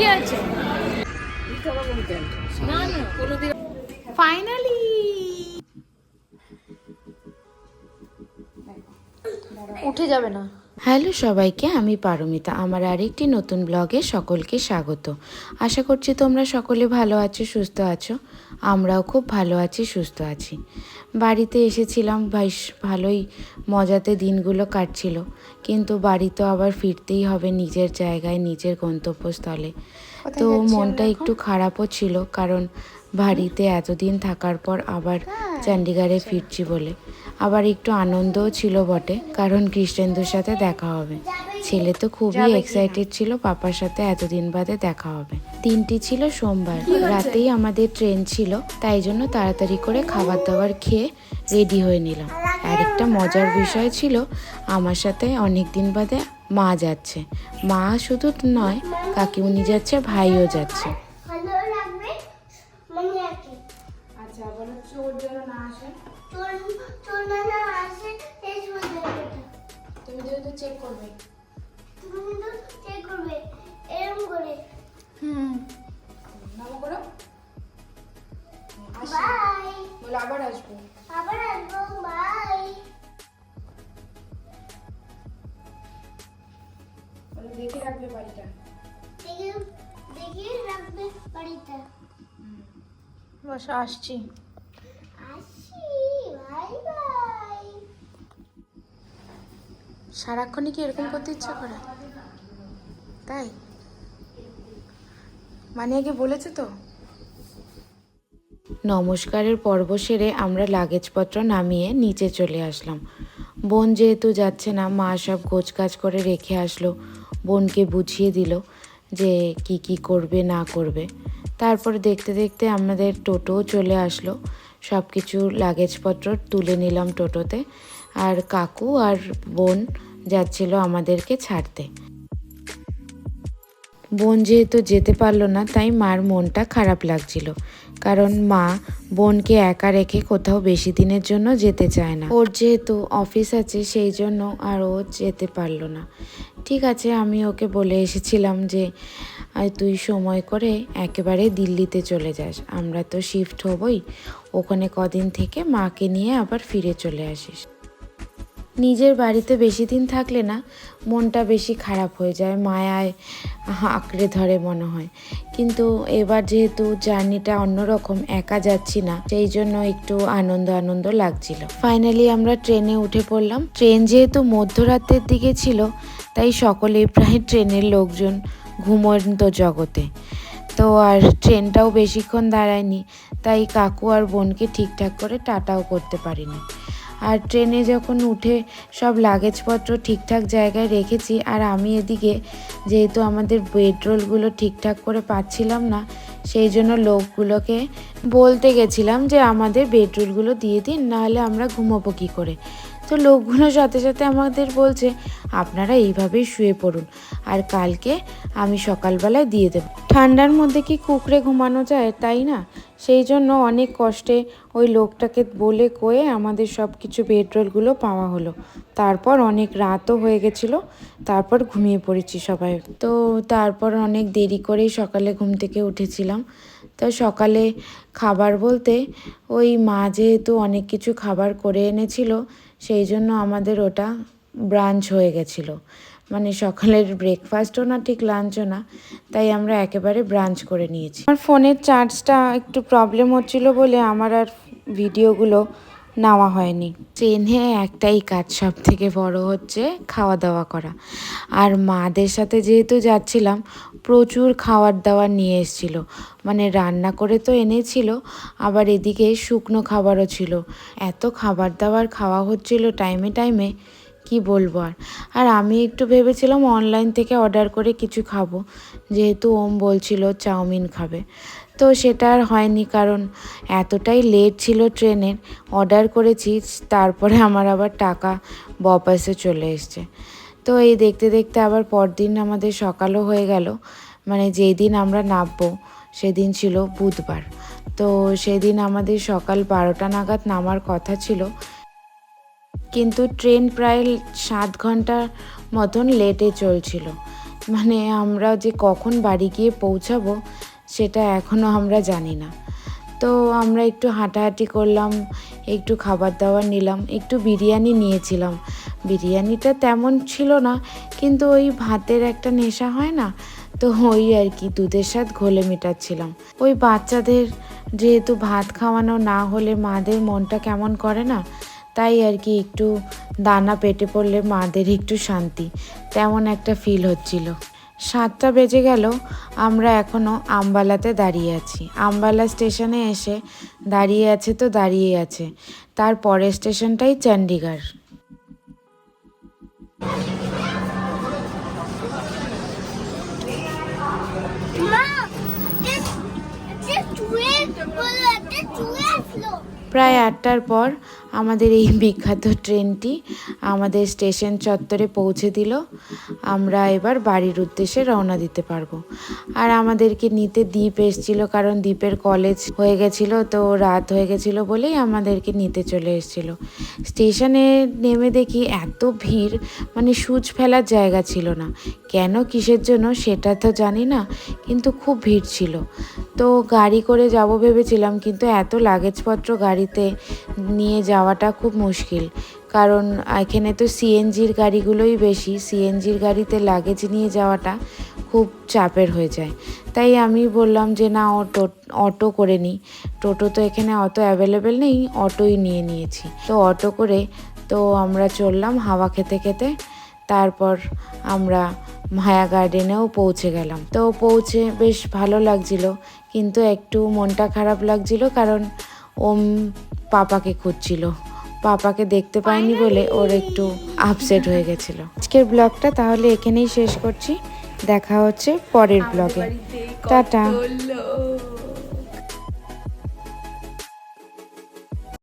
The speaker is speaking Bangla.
কি আছে। না না। কোনোদিন ফাইনালি উঠে যাবে না। হ্যালো সবাইকে আমি পারমিতা। আমার আরেকটি নতুন ব্লগে সকলকে স্বাগত। আশা করছি তোমরা সকলে ভালো আছো সুস্থ আছো। আমরাও খুব ভালো আছি সুস্থ আছি। বাড়িতে এসেছিলাম বেশ ভালোই মজাতে দিনগুলো কাটছিল। কিন্তু বাড়ি তো আবার ফিরতেই হবে নিজের জায়গায় নিজের গন্তব্যস্থলে। তো মনটা একটু খারাপও ছিল কারণ বাড়িতে এতদিন থাকার পর আবার চণ্ডীগড়ে ফিরছি বলে। আবার একটু আনন্দও ছিল বটে কারণ কৃষ্ণেন্দুর সাথে দেখা হবে। ছেলে তো খুবই এক্সাইটেড ছিল পাপার সাথে এতদিন বাদে দেখা হবে। তিনটি ছিল সোমবার রাতেই আমাদের ট্রেন ছিল তাই জন্য তাড়াতাড়ি করে খাবার দাবার খেয়ে রেডি হয়ে নিলাম। আর একটা মজার বিষয় ছিল আমার সাথে অনেক দিন বাদে মা যাচ্ছে। মা শুধু নয় কাকিমুনি যাচ্ছে ভাইও যাচ্ছে ভালো লাগবে মনে রাখি আচ্ছা বলো চোর যেন না আসে। চোর চোর না না আসে এই সুন্দর তুমি যেহেতু চেক করবে। তুমি কিন্তু চেক করবে এরকম করে। হুম। বাস আসছি। আসি বাই বাই। সারাক্ষণই কি এরকম করতে ইচ্ছা করে? তাই? মানে আগে বলেছে তো? নমস্কারের পর্ব সেরে আমরা লাগেজপত্র নামিয়ে নিচে চলে আসলাম। বোন যেহেতু যাচ্ছে না মা সব গোছগাছ করে রেখে আসলো। বোনকে বুঝিয়ে দিল যে কি কি করবে না করবে। তারপরে দেখতে দেখতে আমাদের টোটোও চলে আসলো। সব কিছু লাগেজপত্র তুলে নিলাম টোটোতে। আর কাকু আর বোন যাচ্ছিল আমাদেরকে ছাড়তে। বোন যেহেতু যেতে পারল না, তাই মার মনটা খারাপ লাগছিল। কারণ মা বোনকে একা রেখে কোথাও বেশি দিনের জন্য যেতে চায় না। ওর যেহেতু অফিস আছে, সেই জন্য আর ও যেতে পারল না। ঠিক আছে, আমি ওকে বলে এসেছিলাম যে আহ, তুই সময় করে একেবারে দিল্লিতে চলে যাস। আমরা তো শিফট হবই। ওখানে কদিন থেকে মাকে নিয়ে আবার ফিরে চলে আসিস। নিজের বাড়িতে বেশি দিন থাকলে না মনটা বেশি খারাপ হয়ে যায় মায়ায় আঁকড়ে ধরে মনে হয়। কিন্তু এবার যেহেতু জার্নিটা অন্যরকম একা যাচ্ছি না সেই জন্য একটু আনন্দ আনন্দ লাগছিল। ফাইনালি আমরা ট্রেনে উঠে পড়লাম। ট্রেন যেহেতু মধ্যরাতের দিকে ছিল তাই সকলেই প্রায় ট্রেনের লোকজন ঘুমন্ত জগতে। তো আর ট্রেনটাও বেশিক্ষণ দাঁড়ায়নি, তাই কাকু আর বোনকে ঠিকঠাক করে টাটাও করতে পারিনি। আর ট্রেনে যখন উঠে সব লাগেজপত্র ঠিকঠাক জায়গায় রেখেছি, আর আমি এদিকে যেহেতু আমাদের বেডরোলগুলো ঠিকঠাক করে পাচ্ছিলাম না, সেই জন্য লোকগুলোকে বলতে গেছিলাম যে আমাদের বেডরোলগুলো দিয়ে দিন, নাহলে আমরা ঘুমোবো কী করে। তো লোকগুলো সাথে সাথে আমাদের বলছে, আপনারা এইভাবেই শুয়ে পড়ুন আর কালকে আমি সকালবেলায় দিয়ে দেব। ঠান্ডার মধ্যে কি কুকড়ে ঘুমানো যায়, তাই না? সেই জন্য অনেক কষ্টে ওই লোকটাকে বলে কয়ে আমাদের সব কিছু বেডরোলগুলো পাওয়া হলো। তারপর অনেক রাতও হয়ে গেছিল, তারপর ঘুমিয়ে পড়েছি সবাই। তো তারপর অনেক দেরি করেই সকালে ঘুম থেকে উঠেছিলাম। তো সকালে খাবার বলতে ওই মা যেহেতু অনেক কিছু খাবার করে এনেছিল সেই জন্য আমাদের ওটা ব্রাঞ্চ হয়ে গেছিল। মানে সকালের ব্রেকফাস্টও না, ঠিক লাঞ্চও না, তাই আমরা একেবারে ব্রাঞ্চ করে নিয়েছি। আমার ফোনের চার্জটা একটু প্রবলেম হচ্ছিল বলে আমার আর ভিডিওগুলো নেওয়া হয়নি। ট্রেনে একটাই কাজ সব থেকে বড় হচ্ছে খাওয়া দাওয়া করা। আর মাদের সাথে যেহেতু যাচ্ছিলাম, প্রচুর খাবার দাবার নিয়ে এসেছিল। মানে রান্না করে তো এনেছিল, আবার এদিকে শুকনো খাবারও ছিল। এত খাবার দাবার খাওয়া হচ্ছিল টাইমে টাইমে, কি বলব আর? আর আমি একটু ভেবেছিলাম অনলাইন থেকে অর্ডার করে কিছু খাব। যেহেতু ওম বলছিল চাউমিন খাবে। তো সেটা আর হয়নি কারণ এতটাই লেট ছিল ট্রেনের, অর্ডার করেছি, তারপরে আমার আবার টাকা বপাসে চলে এসছে। তো এই দেখতে দেখতে আবার পরদিন আমাদের সকালও হয়ে গেল। মানে যেই দিন আমরা নামবো, সেদিন ছিল বুধবার। তো সেদিন আমাদের সকাল বারোটা নাগাদ নামার কথা ছিল। কিন্তু ট্রেন প্রায় সাত ঘণ্টার মতন লেটে চলছিল। মানে আমরা যে কখন বাড়ি গিয়ে পৌঁছাবো, সেটা এখনও আমরা জানি না। তো আমরা একটু হাঁটাহাঁটি করলাম, একটু খাবার দাবার নিলাম, একটু বিরিয়ানি নিয়েছিলাম। বিরিয়ানিটা তেমন ছিল না, কিন্তু ওই ভাতের একটা নেশা হয় না, তো ওই আর কি দুধের স্বাদ ঘোলে মেটাচ্ছিলাম। ওই বাচ্চাদের যেহেতু ভাত খাওয়ানো না হলে মাদের মনটা কেমন করে না, তাই আর কি একটু দানা পেটে পড়লে মাদের একটু শান্তি, তেমন একটা ফিল হচ্ছিল। সাতটা বেজে গেল, আমরা এখনও আমবালাতে দাঁড়িয়ে আছি। আম্বালা স্টেশনে এসে দাঁড়িয়ে আছে তো দাঁড়িয়ে আছে। তার পরের স্টেশনটাই চণ্ডীগড়। প্রায় আটটার পর আমাদের এই বিখ্যাত ট্রেনটি আমাদের স্টেশন চত্বরে পৌঁছে দিল। আমরা এবার বাড়ির উদ্দেশ্যে রওনা দিতে পারব। আর আমাদেরকে নিতে দ্বীপ এসেছিল কারণ দ্বীপের কলেজ হয়ে গেছিল, তো রাত হয়ে গেছিল বলেই আমাদেরকে নিতে চলে এসেছিল। স্টেশনে নেমে দেখি এত ভিড় মানে সুচ ফেলার জায়গা ছিল না। কেন কিসের জন্য সেটা তো জানি না, কিন্তু খুব ভিড় ছিল। তো গাড়ি করে যাব ভেবেছিলাম, কিন্তু এত লাগেজপত্র গাড়িতে নিয়ে যাওয়াটা খুব মুশকিল। কারণ এখানে তো সিএনজির গাড়িগুলোই বেশি, সিএনজির গাড়িতে লাগেজ নিয়ে যাওয়াটা খুব চাপের হয়ে যায়। তাই আমি বললাম যে, না, অটো অটো করে নিই। টোটো তো এখানে অত অ্যাভেলেবেল নেই, অটোই নিয়ে নিয়েছি। তো অটো করে তো আমরা চললাম হাওয়া খেতে খেতে। তারপর আমরা মায়া গার্ডেনেও পৌঁছে গেলাম। তো পৌঁছে বেশ ভালো লাগছিল, কিন্তু একটু মনটা খারাপ লাগছিল কারণ ওম পাপাকে খুঁজছিল। পাপাকে দেখতে পাইনি বলে ওর একটু আপসেট হয়ে গেছিল। আজকের ব্লগটা তাহলে এখানেই শেষ করছি। দেখা হচ্ছে পরের ব্লগে টাটা।